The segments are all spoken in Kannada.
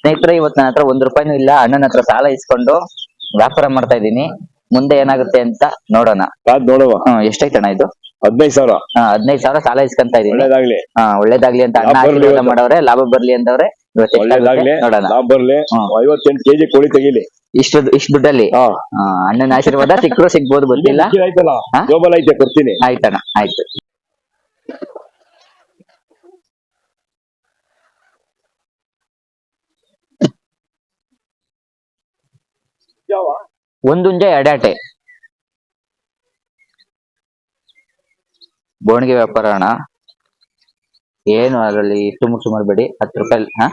ಸ್ನೇಹಿತರೆ ಇವತ್ತು ನನ್ನ ಹತ್ರ ಒಂದ್ ರೂಪಾಯಿನೂ ಇಲ್ಲ. ಅಣ್ಣನ ಹತ್ರ ಸಾಲ ಇಸ್ಕೊಂಡು ವ್ಯಾಪಾರ ಮಾಡ್ತಾ ಇದ್ದೀನಿ. ಮುಂದೆ ಏನಾಗುತ್ತೆ ಅಂತ ನೋಡೋಣ. ಕಾದ್ ನೋಡುವ? ಹ್ಮ್ ಎಷ್ಟೈತಣ್ಣ ಇದು? ಹದಿನೈದು ಸಾವಿರ. ಹಾ ಹದಿನೈದು ಸಾವಿರ ಸಾಲ ಇಸ್ಕೊಂತ ಇದೀನಿ ಒಳ್ಳೇದಾಗ್ಲಿ. ಹಾ ಒಳ್ಳೇದಾಗ್ಲಿ ಅಂತ ಅಣ್ಣ ಲಾಭ ಬರ್ಲಿ ಆಶೀರ್ವಾದ ಇವತ್ತು. ಮಾಡವ್ರೆ ಲಾಭ ಬರ್ಲಿ ಅಂತವ್ರೆ ಇವತ್ತು ಎಷ್ಟಾಗುತ್ತೆ ನೋಡೋಣ. ಲಾಭ ಬರ್ಲಿ. ಹ್ಮ್. ಐವತ್ತೆಂಟು ಕೆಜಿ ಕೋಳಿ ತೆಗಿಲಿ. ಇಷ್ಟು ಇಷ್ಟು ದುಡ್ಡಲ್ಲಿ? ಹಾ. ಅಣ್ಣನ ಆಶೀರ್ವಾದ ಸಿಕ್ಕರು ಸಿಗ್ಬೋದು ಗೊತ್ತಿಲ್ಲ? ಆಯ್ತಲ್ಲ? ಹಾ? ಜೋಬಲ್ ಐತೆ ಕೊಡ್ತೀನಿ. ಆಯ್ತಣ್ಣ ಆಯ್ತು. ಒಂದುಂಜೆ ಎಡಾಟೆ ಬೋಣಿಗೆ ವ್ಯಾಪಾರ ಅಣ್ಣ. ಏನು ಅದರಲ್ಲಿ ಸುಮಾರು ಸುಮಾರು ಬೇಡಿ ಹತ್ತು ರೂಪಾಯಿ ಹಾ?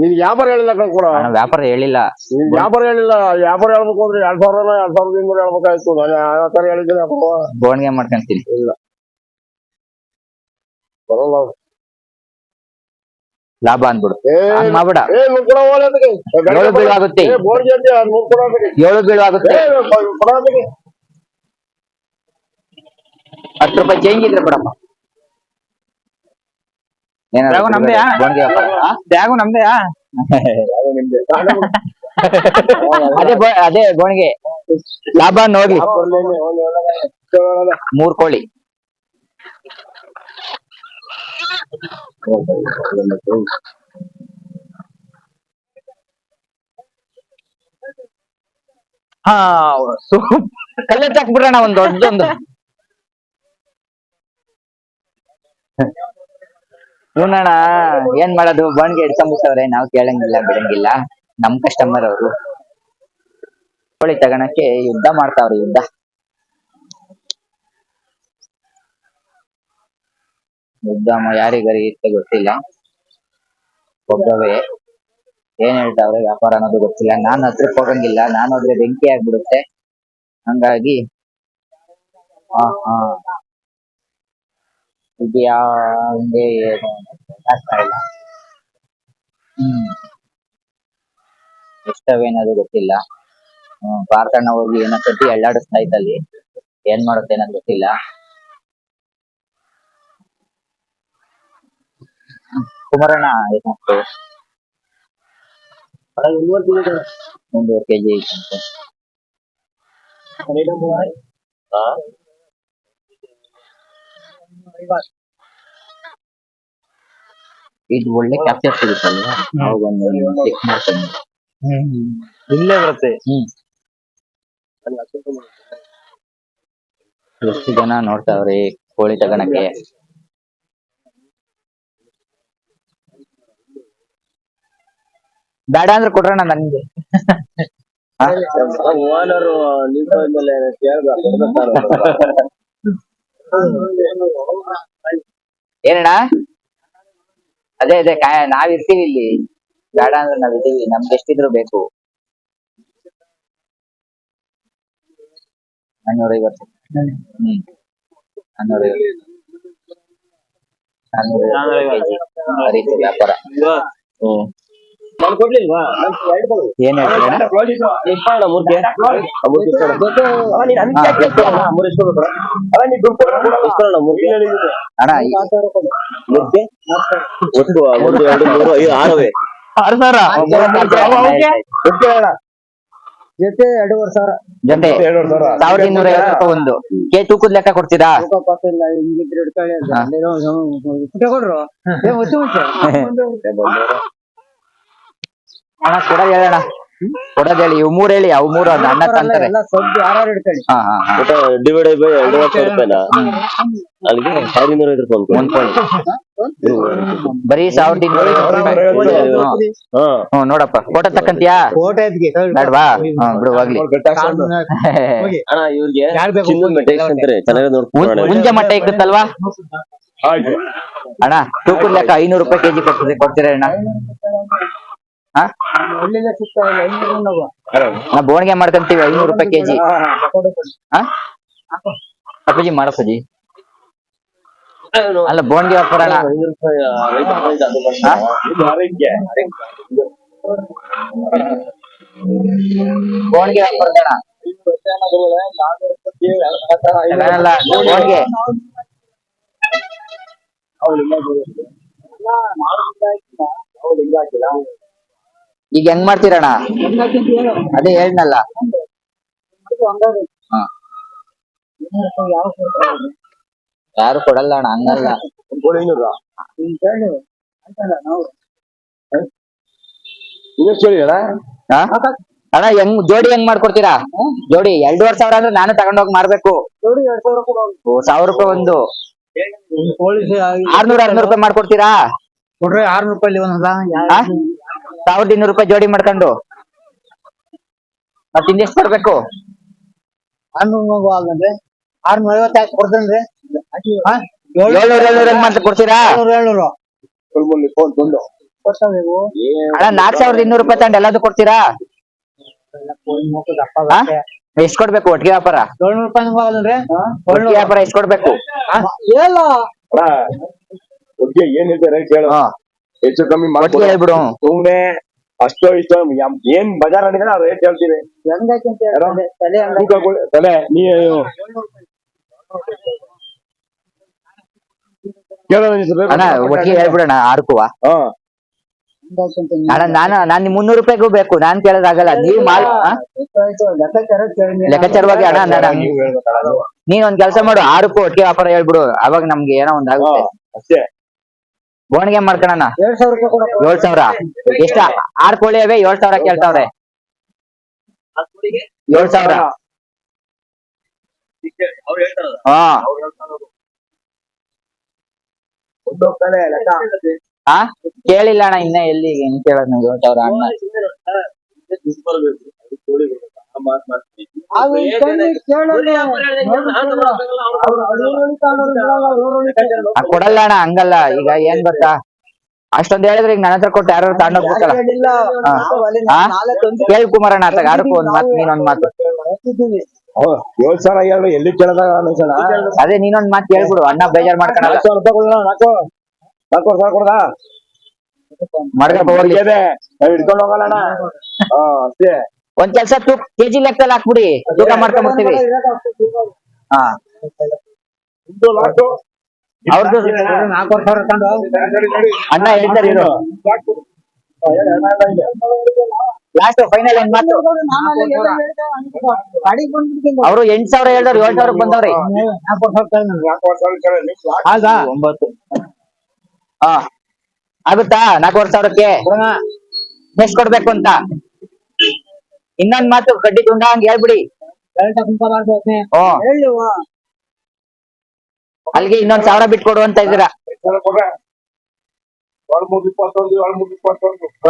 ನೀನ್ ವ್ಯಾಪಾರ ಹೇಳಿಲ್ಲ ಕಳ್ಕೊಡ ಅಣ್ಣ ವ್ಯಾಪಾರ ಹೇಳಿಲ್ಲ. ನೀನ್ ವ್ಯಾಪಾರ ಹೇಳಿಲ್ಲ ವ್ಯಾಪಾರ ಹೇಳ್ಬೇಕು ಅಂದ್ರೆ ಎರಡ್ ಸಾವಿರ ಎರಡ್ ಸಾವಿರದ ಇನ್ನೂರ ಹೇಳ್ಬೇಕಾಯ್ತು. ನಾನು ತರ ಹೇಳಿದ್ದೀನಿ ವ್ಯಾಪಾರ ಬೋಣಿಗೆ ಮಾಡ್ಕೊಂತೀನಿ. ಬರಲ್ಲ ಲಾಭ ಅಂದ್ಬಿಡು ಮಾಡ್ಬೇಡ. ಏಳು ಬೀಳಾಗುತ್ತೆ ಏಳು ಬೀಳು ಆಗುತ್ತೆ. ಏ ಕೊಡ ಅದಕ್ಕೆ. ಹತ್ತು ರೂಪಾಯಿ ಚೇಂಜ್ ಇದ್ರೆ ಬಿಡಮ್ಮ ಬ್ಯಾಗು ನಮ್ದೆಯಾ? ಬ್ಯಾಗು ಅದೇ ಬೋ- ಅದೇ ಗೋಣಿಗೆ ಲಾಭ ನೋಡಿ. ಮೂರ್ ಕೋಳಿ. ಹಾ ಹಾಕ್ಬಿಡ್ರಣ ಒಂದ್ ದೊಡ್ಡದೊಂದು. ಇವನಣ್ಣ, ಏನ್ ಮಾಡೋದು? ಬಾಣ್ಗೆ ಇಡ್ಕೊಂಬಿಟ್ಟವ್ರೆ ನಾವ್ ಕೇಳಂಗಿಲ್ಲ, ಬಿಡಂಗಿಲ್ಲ. ನಮ್ ಕಸ್ಟಮರ್ ಅವರು. ಕೋಳಿ ತಗೋಣಕ್ಕೆ ಯುದ್ಧ ಮಾಡ್ತಾವ್ರಿ, ಯುದ್ಧ. ಯುದ್ಧ ಮ- ಯಾರಿಗಾರಿ ಗೊತ್ತಿಲ್ಲ. ಒಬ್ಬವೇ. ಏನ್ ಹೇಳ್ತಾವ್ರೆ ವ್ಯಾಪಾರ ಅನ್ನೋದು ಗೊತ್ತಿಲ್ಲ. ನಾನ್ ಹತ್ರ ಹೋಗಂಗಿಲ್ಲ. ನಾನು ಹೋದ್ರೆ ಬೆಂಕಿ ಆಗ್ಬಿಡುತ್ತೆ. ಹಂಗಾಗಿ ಹಾ ಗೊತ್ತಿಲ್ಲ. ಹ್ಮ್ ಪಾರ್ಥಣ್ಣ ಹೋಗಿ ಏನೋ ಕಟ್ಟಿ ಅಲ್ಲಾಡಿಸ್ತಾ ಇದ್ದಲ್ಲಿ. ಏನ್ ಮಾಡುತ್ತೆ ಅನ್ನೋದು ಗೊತ್ತಿಲ್ಲ. ಕುಮಾರಣ್ಣ ಏನಾಯ್ತು ಒಂದೂವರೆ ಕೆಜಿ ಐತಂತೆ ಇದು ಒಳ್ಳೆ ಕ್ಯಾಪ್ಚರ್ ಸಿಗುತ್ತಲ್ವಾ? ಅವಾಗ ಒಂದು ಚೆಕ್ ಮಾಡ್ಕೊಂಡು. ಇಲ್ಲೇ ಬರುತ್ತೆ. ಎಷ್ಟು ಜನ ನೋಡ್ತಾವ್ರಿ ಕೋಳಿ ತಗೋಣಕ್ಕೆ? ಬೇಡ ಅಂದ್ರೆ ಕೊಡ್ರಣ ನನ್ಗೆ. ಓನರು. ಏನಣ್ಣ? ಅದೇ ಅದೇ ಕಾಯ ನಾವ್ ಇರ್ತೀವಿ ಇಲ್ಲಿ. ಬೇಡ ಅಂದ್ರೆ ನಾವ್ ಇದೀವಿ ನಮ್ಗೆ ಎಷ್ಟಿದ್ರು ಬೇಕು. ನಾನ್ನೂರ ಐವತ್ತು ಹ್ಮ್. ನಾನ್ನೂರ ಐವತ್ತು ನಾನ್ನೂರ ಐವತ್ತು ಕೆಜಿ ವ್ಯಾಪಾರ ಹ್ಮ್. ಏನ್? ಅಣ್ಣ? ಒಟ್ಟು ಎರಡು ಮೂರು ಐದು ಆರವೇ. ಆರು ಸಾವಿರ? ದುಡ್ಡು ಹೇಳೋಣ. ಜೊತೆ ಎರಡೂವರೆ ಸಾವಿರ. ಜೊತೆ. ಸಾವಿರದ ಇನ್ನೂರ ಐವತ್ತು ಒಂದು. ಕೆ ತೂಕದ ಲೆಕ್ಕ ಕೊಡ್ತೀರಾ? ಇಲ್ಲ ಹಿಂಗಿದ್ರೆ ಹಿಡ್ಕೊಳ್ಳಿ ಅಂತ. ಹಾ. ಅಲ್ಲೇನೋ ಒಂದು ಪುಟ್ಟ ಕೊಡ್ರು ಏ, ಮುಚ್ಚು ಮುಚ್ಚು ಅಣ್ಣ ಕೊಡೋದ್ ಹೇಳಣ್ಣ. ಕೊಡೋದ್ ಹೇಳಿ ಇವ್ ಮೂರ್ ಹೇಳಿ ಅವ್ ಮೂರು ಅದ್ ಅಣ್ಣ ತಂತಾರೆ. ಎಲ್ಲ ಸೊಪ್ಪು ಯಾರು ಹಾ ಹಾ ಹಾ. ಒಟ್ಟು ರೂಪಾಯಿನಾ? ಅಲ್ಲಿಗೆ ಸಾವಿರದ ಇನ್ನೂರ ಐದು ರೂಪಾಯಿ ಒಂದ್ ಅನ್ಕೊಳ್ಳಿ. ಬರೀ ಸಾವಿರದ ಇನ್ನೂರ ಹ್ಮ್. ನೋಡಪ್ಪ. ಫೋಟೋ ತಕ್ಕಂತೀಯಾ? ಕೋಟೆ ಎದ್ಗೆ ಬೇಡವಾ ಹ್ಮ್ ಬಿಡು ಹೋಗ್ಲಿ. ಅಣ್ಣ ಇವ್ರಿಗೆ ಯಾರ್ ಬೇಕು? ಚಿನ್ನದ ಚೆನ್ನಾಗಿ ನೋಡ್ಕೊಂಡು ಉಂಜ ಮಟ್ಟ ಇಕ್ಕತ್ತಲ್ವಾ ಅಣ್ಣ ತೂಕದ ಲೆಕ್ಕ ಐನೂರು ರೂಪಾಯಿ ಕೆಜಿ ಕೊಡ್ತೀರಿ ಕೊಡ್ತೀರಾ ಅಣ್ಣ. ನಾ ಬೋಣಿಗೆ ಮಾಡ್ಕೊಂತೀವಿ ಐನೂರು ರೂಪಾಯಿ ಕೆಜಿ. ಹಾ? ಅಪ್ಪಾಜಿ ಮಾಡಪ್ಪಾಜಿ ಅಲ್ಲ ಬೋಣಿಗೆ ವ್ಯಾಪಾರ? ಇದು ಆರೋಗ್ಯ. ಬೋಣಿಗೆ ವ್ಯಾಪಾರ ಅಣ್ಣ ತಗೊಳಲ್ಲ, ಬೋಣಿಗೆ ಈಗ ಹೆಂಗ್ ಮಾಡ್ತೀರಣ್ಣ? ಅದೇ ಹೇಳ್ನಲ್ಲ. ಯಾರು ಕೊಡಲ್ಲ ಅಣ್ಣ ಹಂಗಲ್ಲ. ಅಣ್ಣ ಹೆಂಗ್ ಜೋಡಿ ಹೆಂಗ್ ಮಾಡ್ಕೊಡ್ತೀರಾ? ಜೋಡಿ ಎರಡೂವರೆ ಸಾವಿರ ಅಂದ್ರೆ ನಾನು ತಗೊಂಡೋಗಿ ಮಾರ್ಬೇಕು. ಸಾವಿರ. ರೂಪಾಯಿ ಒಂದು. ಆರ್ನೂರ ಆರ್ನೂರ್ ರೂಪಾಯಿ ಮಾಡ್ಕೊಡ್ತೀರಾ? ಕೊಡ್ರಿ ಆರ್ನೂರು ರೂಪಾಯಿ? ಸಾವಿರದ ಇನ್ನೂರು ರೂಪಾಯಿ ಜೋಡಿ ಮಾಡ್ಕೊಂಡು. ಮತ್ತೆ ಇನ್ನೆಷ್ಟು ಕೊಡ್ಬೇಕು? ಆರ್ನೂರು ಐವತ್ತಾಯ್ತು ಕೊಡ್ತೇನ್ರಿ? ಏಳ್ನೂರು ಏಳ್ನೂರ ಮಾಡ್ತಾ ಕೊಡ್ತೀರಾ? ಏಳ್ನೂರು ಅಣ್ಣ ನಾಲ್ಕ್ ಸಾವಿರದ ಇನ್ನೂರು ರೂಪಾಯಿ ತಂಡ ಎಲ್ಲಾದ್ರು ಕೊಡ್ತೀರಾ. ಎಷ್ಟ್ ಕೊಡ್ಬೇಕು ಒಟ್ಟಿಗೆ ವ್ಯಾಪಾರ? ಏಳ್ನೂರು ರೂಪಾಯಿ ಒಟ್ಟಿಗೆ ವ್ಯಾಪಾರ ಎಷ್ಟ್ ಕೊಡ್ಬೇಕು? ಏನ್ ಹೇಳ್ತಾರೆ ಹಾ. ಹೆಚ್ಚು ಕಮ್ಮಿ ಒಟ್ಟಿಗೆ ಹೇಳ್ಬಿಡು ಸುಮ್ನೆ ಅಷ್ಟೋ ಇಷ್ಟೋ ಯಮ್- ಏನ್ ಬಜಾರ್ ಅಂದಿದ್ರೆ ನಾವು ರೇಟ್ ಹೇಳ್ತೀವಿ ಹೇಳ್ತಾರೆ. ತಲೆ ಹಂಗಾಯ್ತು. ತೂಕ ಕೊಡು. ತಲೆ ನೀ ಕೇಳೋಣ ಈ ಸಲ. ಅಣ್ಣ ಒಟ್ಟಿಗೆ ಹೇಳ್ಬಿಡೋಣ ಆರ್ಕುವ ಹಾ ಅಣ್ಣ ನಾನು ನಾನ್ ಮುನ್ನೂರು ರೂಪಾಯಿಗೂ ಬೇಕು ನಾನ್ ಕೇಳೋದಾಗಲ್ಲ ನೀವ್ ಮಾಲ್ ಆ? ಆಯ್ತು, ಲೆಕ್ಕಾಚಾರ ಕೇಳಿ. ಲೆಕ್ಕಾಚಾರವಾಗಿ ಅಣ್ಣ ನಾನು ನೀವು ಹೇಳ್ಬೇಕಲ್ಲ ಅದು. ನೀನ್ ಒಂದ್ ಕೆಲಸ ಮಾಡು ಆರು ರೂಪಾಯಿ ಒಟ್ಟಿಗೆ ವ್ಯಾಪಾರ ಹೇಳ್ಬಿಡು ಅವಾಗ ನಮ್ಗೆ ಏನೋ ಒಂದ್ ಹಾ, ಆಗುತ್ತೆ ಅಷ್ಟೇ ಗೋಣಿಗೆ ಮಾಡ್ಕೊಳಣ ಸಾವಿರ. ಏಳ್ ಸಾವಿರ? ಎಷ್ಟ ಆರ್ ಕೋಳಿ ಅವೆ ಏಳ್ ಸಾವಿರ ಕೇಳ್ತಾವ್ರೆ. ಏಳ್ ಸಾವಿರ? ಹಾ. ಕೇಳಿಲ್ಲ ಅಣ್ಣ ಇನ್ನ ಎಲ್ಲಿ ಏನ್ ಕೇಳೋದ್ ಏಳ್ ಸಾವಿರ ಅಣ್ಣ ಅದು ಕೇಳಲ್ಲ. ಅವ್ರು ಬಿಡಲ್ಲ, ಆ, ಕೊಡಲ್ಲ ಅಣ್ಣ ಹಂಗಲ್ಲ. ಈಗ ಏನ್ ಗೊತ್ತಾ ಅಷ್ಟೊಂದ್ ಹೇಳಿದ್ರೆ ಈಗ ನನ್ನ ಹತ್ರ ಕೊಟ್ಟು ಯಾರು ತಗೊಂಡೋಗ್ಬೇಕಲ್ಲ ಹೇಳಿಲ್ಲ. ಹಾ. ನಾವು ಅಲ್ಲಿ ಹಾ? ನಾಳೆ ತಂದು ಕೇಳ್ ಕುಮಾರಣ್ಣ ಆತಗ ಆರಕ್ಕೂ ಒಂದ್ ಮಾತು ನೀನೊಂದ್ ಮಾತು. ಕೊಡ್ತಿದ್ದೀವಿ. ಸಲ ಏಳ್ ಸಾವಿರ ಎರಡು ಎಲ್ಲಿ ಕೇಳದಾಗ ಅನ್ಸಣ ಅದೇ ನೀನೊಂದ್ ಮಾತು ಕೇಳ್ಬಿಡು. ಅಣ್ಣ ಬೇಜಾರ್ ಮಾಡ್ಕೊಳಲ್ಲ ನಾಲ್ಕು ಸಾವಿರ ರೂಪಾಯಿ ಕೊಡೋಣ ನಾಲ್ಕು. ನಾಲ್ಕು ಸಾವಿರ ಕೊಡದ? ಮಡ್ಗಪ್ಪ ಹೋಗ್ಲಿ. ಇದೆ ನಾವ್ ಹಿಡ್ಕೊಂಡು ಹೋಗಲ್ಲ ಅಣ್ಣ. ಹಾ ಅಷ್ಟೇ. ಒಂದ್ ಕೆಲ್ಸ ತೂಕ್ ಕೆಜಿ ಲೆಕ್ಕದಲ್ಲಿ ಹಾಕ್ಬಿಡಿ. ತೂಕ ಮಾಡ್ಕೊಂಡ್ಬಿಡ್ತೀವಿ ಹಾ. ಒಂದು ನಾಲ್ಕು ಅವ್ರದ್ದು ನಾಲ್ಕೂವರೆ ಸಾವಿರ ಅಣ್ಣ ಹೇಳ್ತಾರೆ ಇರು ಲಾಸ್ಟ್ ಫೈನಲ್ ಏನ್ ಮಾತು. ಅವರು ಎಂಟ್ ಸಾವಿರ ಹೇಳ್ದವ್ರು ಏಳ್ ಸಾವಿರ ಬಂದವ್ರಿ. ಹೌದಾ? ಒಂಬತ್ತು. ಹಾ. ಆಗುತ್ತಾ? ನಾಲ್ಕೂವರೆ ಸಾವಿರಕ್ಕೆ? ಎಷ್ಟ್ ಕೊಡ್ಬೇಕು ಅಂತ? ಇನ್ನೊಂದ್ ಮಾತು ಕಡ್ಡಿ ತುಂಡ ಹಂಗ ಹೇಳ್ಬಿಡಿ. ಅಲ್ಲಿಗೆ ಇನ್ನೊಂದ್ ಸಾವಿರ ಬಿಟ್ಕೊಡು ಅಂತ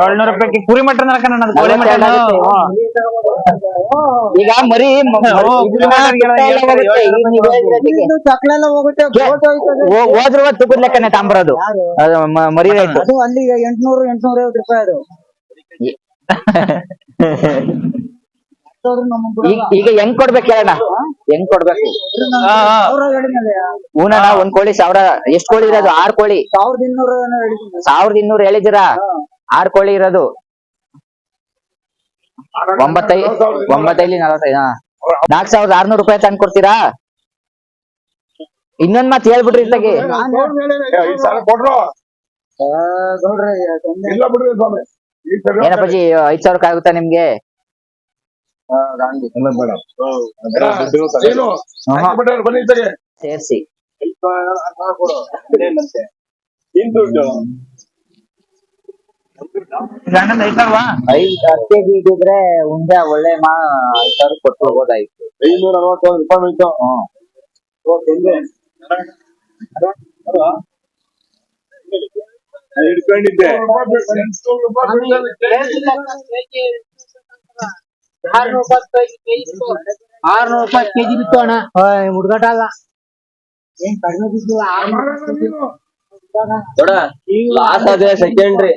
ಏಳ್ನೂರು ರೂಪಾಯಿಗೆ ಕುರಿ ಮಟನ್ ಕೋಳಿ ಈಗ ಮರಿ ಹೋದ್ರ ಇದ್ರ ತೂಕದ ಲೆಕ್ಕನೆ ತಾಂಬರೋದು. ಮರಿ ಅಲ್ಲಿ ಅದು ಅಲ್ಲಿಗೆ ಎಂಟ್ನೂರು ಎಂಟ್ನೂರ ಐವತ್ತು ರೂಪಾಯಿ ಅದು. ಈಗ ಹೆಂಗ್ ಕೊಡ್ಬೇಕು ಹೇಳಣ್ಣ? ಹೆಂಗ್ ಕೊಡ್ಬೇಕು? ಹೂನಣ್ಣ ಒಂದ್ ಕೋಳಿ ಸಾವಿರ ಎಷ್ಟ್ ಕೋಳಿ ಇರೋದು? ಆರ್ ಕೋಳಿ. ಸಾವಿರದ ಇನ್ನೂರ ಏನೋ. ಸಾವಿರದ ಇನ್ನೂರು ಹೇಳಿದಿರಾ ಆರ್ ಕೋಳಿ ಇರೋದು. ಒಂಬತ್ತೈ ಒಂಬತ್ತೈಲಿ ನಲವತ್ತೈದು ಹಾ. ನಾಲ್ಕ್ ಸಾವಿರದ ಆರ್ನೂರು ರೂಪಾಯಿ ತಂದ್ ಕೊಡ್ತೀರಾ? ಇನ್ನೊಂದ್ ಮಾತು ಹೇಳ್ಬಿಡ್ರಿ ಇತ್ತಾಗಿ ನಾನ್ ಆ, ತೊಂದ್ರೆ ಇಲ್ಲ ಬಿಡ್ರಿ ಸ್ವಾಮಿ. ಏನಪ್ಪಾಜಿ ಐದ್ ಸಾವಿರಕ್ಕೆ ಆಗುತ್ತಾ ನಿಮ್ಗೆ. ಸೇರ್ಸಿ. ಐದು ಹತ್ತು ಕೆಜಿ ಇದ್ದಿದ್ರೆ ಉಂಡೆ ಒಳ್ಳೆ ಮಾ ಐದ್ ಸಾವಿರ ಕೊಟ್ಟು ಹೋಗೋದಾಯ್ತು. ಐನೂರ ಅರವತ್ತೊಂದು ರೂಪಾಯಿ ಬಂತು. ಹ್ಮ್ ಹಿಡ್ಕೊಂಡಿದ್ದೆ. ಆರ್ನೂರು ರೂಪಾಯಿ ಕೆಜಿ ಬಿತ್ತು ಅಣ್ಣ ಹುಡ್ಗಾಟ ಅಲ್ಲ ಏನ್ ಕಡಿಮೆ ಬಿದ್ದಿಲ್ಲ ಆರ್ನೂರು ಲಾಸ್ ಅದೇ ಸೆಕೆಂಡ್ರಿ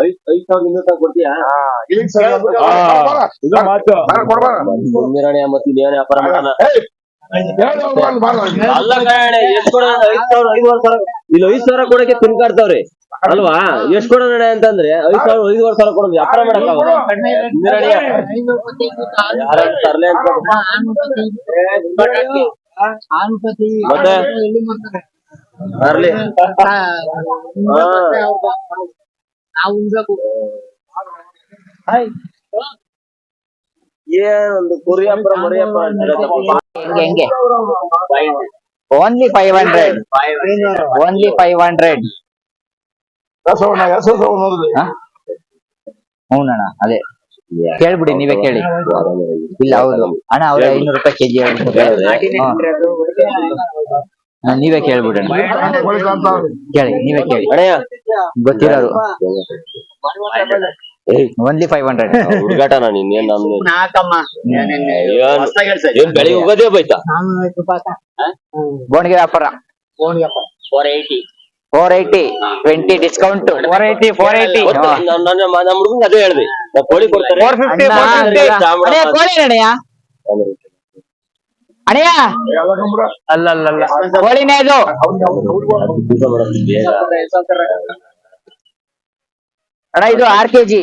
ಐದ್ ಮುಂದಿನ ಮತ್ತೆ ಏನ್ ವ್ಯಾಪಾರ ಮಾಡಲ್ಲ ಅಲ್ಲ ಕಣ ಐದ್ ಸಾವಿರ ಐದುವರೆ ಸಾವಿರ ಇಲ್ಲಿ ಐದ್ ಸಾವಿರ ಕೊಡಕ್ಕೆ ತಿನ್ಕಾಡ್ತಾವ್ರಿ ಅಲ್ವಾ? ಎಷ್ಟ್ ಕೊಡೋಣ ಅಂತಂದ್ರೆ? ಐದ್ ಸಾವಿರ ಐದುವರೆ ಸಾವಿರ ಕೊಡೋದು. ವ್ಯಾಪಾರ ಮಾಡಕ್ ಮತ್ತೆ? ಉಣ್ಬೇಕು ಏನೊಂದು ಕುರಿಯಪ್ಪ ಮರಿಯಪ್ಪ ಅಂತೀರಪ್ಪ. ಹೆಂಗೆ ಹೆಂಗೆ? Only five hundred only five hundred ಹ್ಞೂನಣ್ಣ ಅದೇ. ಕೇಳ್ಬಿಡಿ ನೀವೇ ಕೇಳಿ. ಇಲ್ಲ ಹೌದು. ಅಣ್ಣ ಅವ್ರ ಐನೂರು ರೂಪಾಯಿ ಕೆಜಿ ನೀವೇ ಕೇಳ್ಬಿಡಣ. ಕೇಳಿ ನೀವೇ ಕೇಳಿ. ಗೊತ್ತಿರೋರು ಒನ್ಲಿ ಫೈವ್ ಹಂಡ್ರೆಡ್ ಹುಡುಗಾಟನ ನೀನ್ ಏನ್ ಏನ್ ಬೆಳಿಗ್ಗೆ ಹೋಗೋದೇ ಬೈತಾ ಬೋಣಿಗೆ ವ್ಯಾಪಾರ. Four eighty four eighty twenty discount four eighty four eighty ನಮ್ಮ ಹುಡುಗಂಗೆ ಅದೇ ಹೇಳ್ದೆ ಕೋಳಿ ಕೊಡ್ತಾರೆ. ಫೋರ್ ಫಿಫ್ಟಿ ಕೋಳಿ ಅಣಯ್ಯ ಅಲ್ಲ ಅಲ್ಲ ಅಲ್ಲ ಕೋಳಿನೇ ಇದು. ಅಣ್ಣ ಇದು ಆರ್ ಕೆಜಿ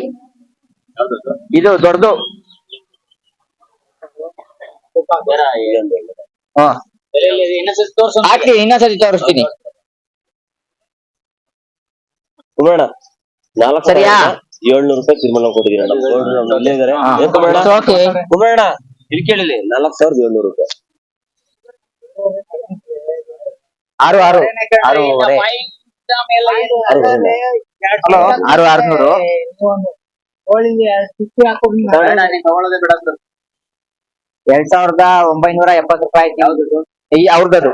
ಇದು ದೊಡ್ಡದು. ಹ್ಮ್ ಹಾಕಿ ಇನ್ನೊಂದ್ಸತಿ ತೋರಿಸ್ತೀನಿ. ಕುಮಾರಣ್ಣ ನಾಲ್ಕು ಸರಿಯಾ? ಏಳ್ನೂರು ರೂಪಾಯಿ ತಿರುಮಲ ಕೊಟ್ಟಿದ್ದೀನಿ ನಮ್ಮ ಗೌಡ್ರು ನಮ್ಮ ಅಲ್ಲೇ ಇದಾರೆ. ಹಾ. It's okay. ಕುಮಾರಣ್ಣ ಇಲ್ಲಿ ಕೇಳಿಲಿ ನಾಲ್ಕು ಸಾವಿರದ ಏಳ್ನೂರು ರೂಪಾಯಿ. ಆರು ಆರು. ಆರೂವರೆ ಹಲೋ ಆರು ಆರ್ನೂರು. ಎರಡ್ ಸಾವಿರದ ಒಂಬೈನೂರ ಎಪ್ಪತ್ತು ರೂಪಾಯಿ ಆಯ್ತು. ಈ ಅವ್ರದ್ದು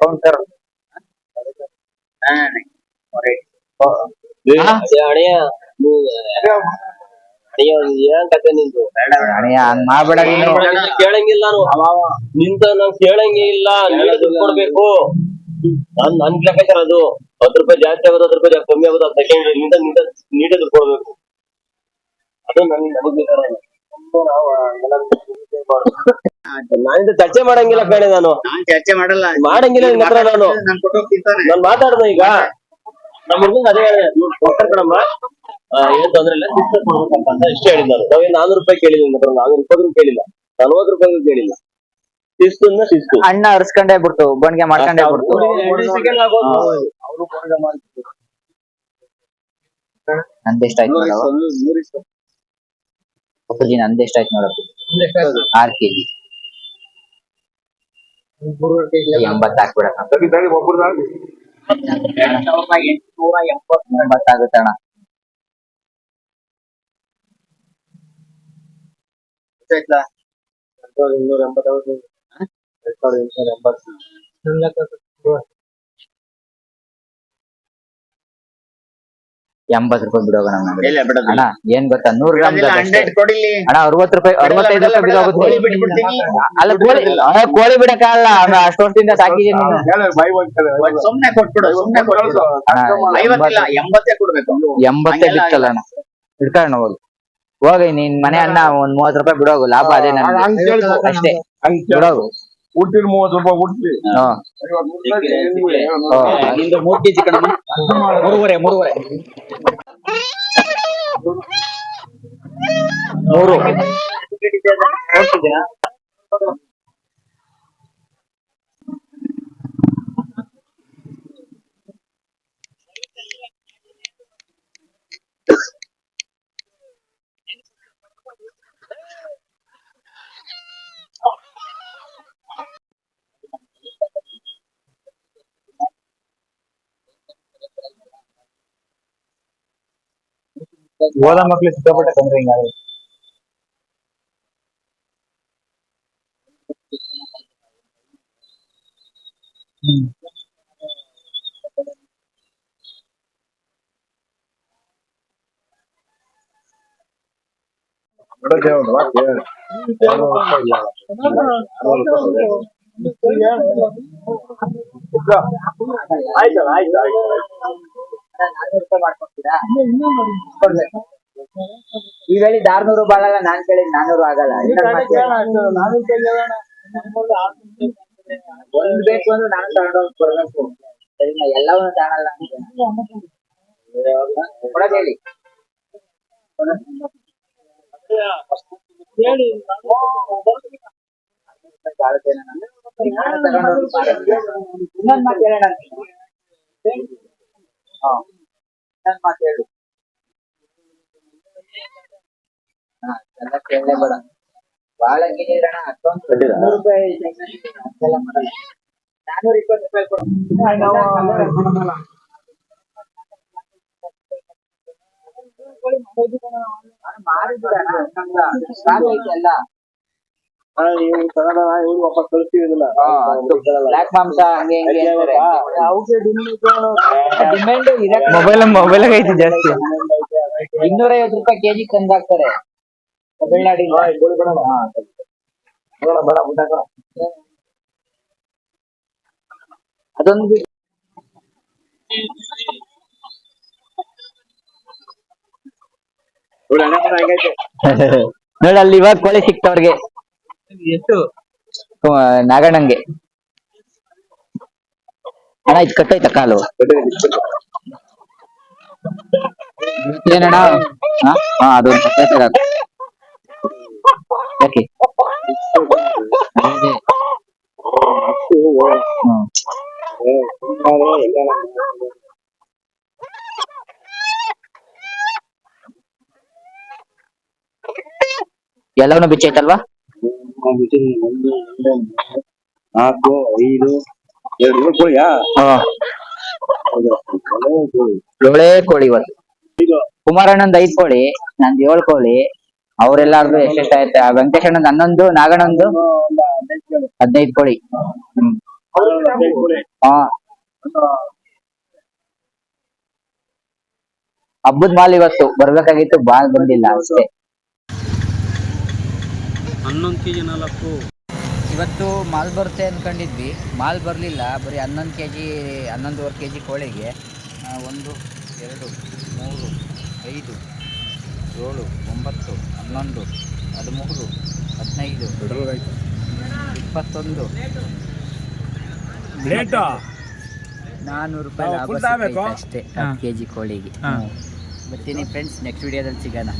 ಕೌಂಟರ್ ಕೇಳಂಗಿಲ್ಲ ನಿಂತ ನಾನ್ ಕೇಳಂಗೇ ಇಲ್ಲ. ನೀವೇ ಕೊಡ್ಬೇಕು. ನಾನ್ ನನ್ ಲೆಕ್ಕಾಚಾರ ಅದು. ಹತ್ತು ರೂಪಾಯಿ ಜಾಸ್ತಿ ಆಗೋದು ಹತ್ತು ರೂಪಾಯಿ ಜಾಸ್ತಿ ಕಮ್ಮಿ ಆಗೋದು ಸೆಕೆಂಡ್ ನಿಂತ ನಿಂತ ನೀಟೇ ದುಡ್ಡು ಕೊಡ್ಬೇಕು. ಅದು ನನ್ ನಮಗ್ ಬೇಕಾದ್ರೆ ನಾವು ನಾನಿಂದ ಚರ್ಚೆ ಮಾಡಂಗಿಲ್ಲ ಕಣೆ ನಾನು. ನಾನ್ ಚರ್ಚೆ ಮಾಡಲ್ಲ. ಮಾಡಂಗಿಲ್ಲ ನಿನ್ ಹತ್ರ ನಾನು. ನಾನು ಕೊಟ್ಟು ಹೋಗ್ತಿರ್ತಾನೆ ನಾನ್ ಮಾತಾಡ್ದೆ ಈಗ. ನಮ್ಮ ಹುಡುಗ ಅದೇ ಹೇಳಿದೆ ದುಡ್ಡು ಕೊಡ್ತಾರೆ ಕಣಮ್ಮ. ಆ, ಏನ್ ತೊಂದ್ರೆ ಇಲ್ಲ ಡಿಸ್ಕಸ್ ಮಾಡ್ಬೇಕಪ್ಪ ಅಂತ ಇಷ್ಟೇ ಹೇಳಿದ್ ನಾನು. ನಾವೇನ್ ನಾನೂರು ರೂಪಾಯಿ ಕೇಳಿದ್ವಿ ನಿನ್ನ ಹತ್ರ ನಾನೂರು ರೂಪಾಯಿ ಕೇಳಿಲ್ಲ. ನಲ್ವತ್ತು ರೂಪಾಯಿ ಕೇಳಿಲ್ಲ. ಶಿಸ್ತನ್ನ ಶಿಸ್ತು. ಅಣ್ಣ ಅರ್ಸ್ಕೊಂಡೇ ಬಿಡ್ತು ಬಣ್ಗೆ ಮಾಡ್ಕೊಂಡೇ ಬಿಡ್ತು. ಸೆಕೆಂಡ್ ಆಗೋದು. ನಂದೆಷ್ಟಾಯ್ತು ನೋಡವ ಒಪ್ಪಜಿ ನಂದೆಷ್ಟಾಯ್ತು ನೋಡಪ್ಪ ಆರ್ ಕೆಜಿ. ಎಂಬತ್ತು ಇನ್ನೂರ ಎಂಬತ್ತು ಇನ್ನೂರ ಎಂಬತ್ತು. ಎಂಬತ್ತು ರೂಪಾಯಿ ಬಿಡೋಣ ಅಣ್ಣ ಏನ್ ಗೊತ್ತಾ? ನೂರ್ ಗ್ರಾಮ್ ಅಣ್ಣ ಅರವತ್ ರೂಪಾಯಿ ಅರವತ್ತೈದು ರೂಪಾಯಿ ಬಿಡೋಗುತ್ತೆ ಅಲ್ಲ ಕೋಳಿ ಅಣ್ಣ, ಕೋಳಿ ಬಿಡಕ್ಕಾಗಲ್ಲ. ಅಷ್ಟೊಂದು ಅಷ್ಟು ವರ್ಷದಿಂದ ಸಾಕಿದೀನಿ ಎಂಬತ್ತೇ. ಕೊಡ್ಬೇಕು ಎಂಬತ್ತೇ ಹಂಗೆಲ್ಲ ಬಿತ್ತಲ್ಲ ಅಣ್ಣ. ಹಿಡ್ಕೊಳ್ಳೋಣ ಹೋಗಿ. ಹೋಗಿ ನೀನ್ ಮನೆ ಅಣ್ಣ ಒಂದ್ ಮೂವತ್ ರೂಪಾಯಿ ಬಿಡೋಗು. ಲಾಭ ಅದೇ ನನ್ಗೆ ಅಷ್ಟೇ. ಬಿಡೋಗು. ಹುಟ್ಟಿನ ಮೂವತ್ತು ರೂಪಾಯಿ ಹುಟ್ಟಿ ಹ್ಮ್ ನಿಂದು ಮೂರ್ ಕೆಜಿ ಕಣಮ್ಮ ಮೂರುವರೆ ಮೂರುವರೆ ಮೂರು ಓದ ಮಕ್ಳು ಸಿಕ್ಕಾಪಟ್ಟೆ ತೊಂದ್ರೆ ಹಿಂಗಾದ್ರೆ ಆಯ್ತು ಆಯ್ತು ಆಯ್ತು ನೀವ್ ಹೇಳಿದ್ ಆರ್ನೂರು ಬಾಳಲ್ಲ ನಾನ್ ಕೇಳಿದ್ ನಾನೂರು ಆಗಲ್ಲ. ಒಂದ್ ಬೇಕು ಅಂದ್ರೆ ನಾನು ತಗೊಂಡೋಗಿ ಕೊಡ್ಬೇಕು. ಸರಿನಾ? ಎಲ್ಲವನ್ನೂ ತಗೊಳಲ್ಲ ಕೊಡೋದ್ ಹೇಳಿ. ಇನ್ನೊಂದ್ ಇನ್ನೊಂದ್ ಮಾತು ಹೇಳು. ಹಾ ಎಲ್ಲ ಕೇಳಲೇ ಬೇಡ. ಬಾಳ ನೀರಣ ಅಷ್ಟೊಂದು ನೂರು ರೂಪಾಯಿ ಅಷ್ಟೆಲ್ಲ ಮಾಡಲ್ಲ ನಾನೂರ ಇಪ್ಪತ್ತು ರೂಪಾಯಿ ಸಾಕೈತೆ ಅಲ್ಲ ನೀವು ತಗೊಂಡ ಇವ್ರು ವಾಪಸ್ ಕಳಿಸ್ತೀವಿ ಬ್ಲಾಕ್ ಮಾಂಸ ಹಂಗೆ ಹಿಂಗೆ ಅಂತಾರೆ. ಡಿಮ್ಯಾಂಡ್ ಇರಕ್ಕೆ ಮೊಬೈಲ್ ಮೊಬೈಲ್ ಐತಿ ಜಾಸ್ತಿ. ಇನ್ನೂರ ಐವತ್ತು ರೂಪಾಯಿ ಕೆಜಿ ತಂದಾಕ್ತಾರೆ ಅದೊಂದು ಬಿಟ್ಟು ನೋಡಿ ಅಲ್ಲಿ ಇವಾಗ ಕೋಳಿ ಸಿಕ್ತವ್ರಿಗೆ. ಎಷ್ಟು? ನಾಗಣ್ಣಂಗೆ. ಅಣ್ಣ ಇದು ಕಟ್ಟೈತ ಕಾಲು? ಏನಣ್ಣ? ಹಾ? ಹಾ ಅದೊಂದು ಸಪ್ರೇಟ್ ಯಾಕೆ? ಅದೇ. ಒಂದು ನಾಲ್ಕು ಐದು ಎರಡು ಕೋಳಿ ಇವತ್ತು ಕುಮಾರಣ್ಣಂದ್ ಐದ್ ಕೋಳಿ ನಂದ್ ಏಳ್ ಕೋಳಿ ಅವ್ರೆಲ್ಲಾರ್ದು ಎಷ್ಟೆಷ್ಟಾಯ್ತು ಆ ವೆಂಕಟೇಶ್ ಅಣ್ಣಂದ್ ಹನ್ನೊಂದು, ನಾಗಣ್ಣಂದು ಹದಿನೈದು ಕೋಳಿ ಹಾ. ಹಬ್ಬದ ಮಾಲ್ ಇವತ್ತು, ಬರ್ಬೇಕಾಗಿತ್ತು ಬಾಲ್ ಬಂದಿಲ್ಲ ಅಷ್ಟೇ. ಹನ್ನೊಂದು ಕೆ ಜಿ ನಾಲ್ಕು. ಇವತ್ತು ಮಾಲ್ ಬರುತ್ತೆ ಅನ್ಕೊಂಡಿದ್ವಿ. ಮಾಲ್ ಬರಲಿಲ್ಲ. ಬರೀ ಹನ್ನೊಂದು ಕೆ ಜಿ ಹನ್ನೊಂದುವರೆ ಕೆ ಜಿ ಕೋಳಿಗೆ ಆ, ಒಂದು ಎರಡು ಮೂರು ಐದು ಏಳು ಒಂಬತ್ತು ಹನ್ನೊಂದು ಹದಿಮೂರು ಹದಿನೈದು ಇಪ್ಪತ್ತೊಂದು. ನಾನ್ನೂರು ರೂಪಾಯಿ ಲಾಭ ಸಿಕ್ಕೈತೆ ಅಷ್ಟೇ ಹತ್ತು ಕೆ ಜಿ ಕೋಳಿಗೆ. ಬರ್ತೀನಿ ಫ್ರೆಂಡ್ಸ್ ನೆಕ್ಸ್ಟ್ ವಿಡಿಯೋದಲ್ಲಿ ಸಿಗೋಣ.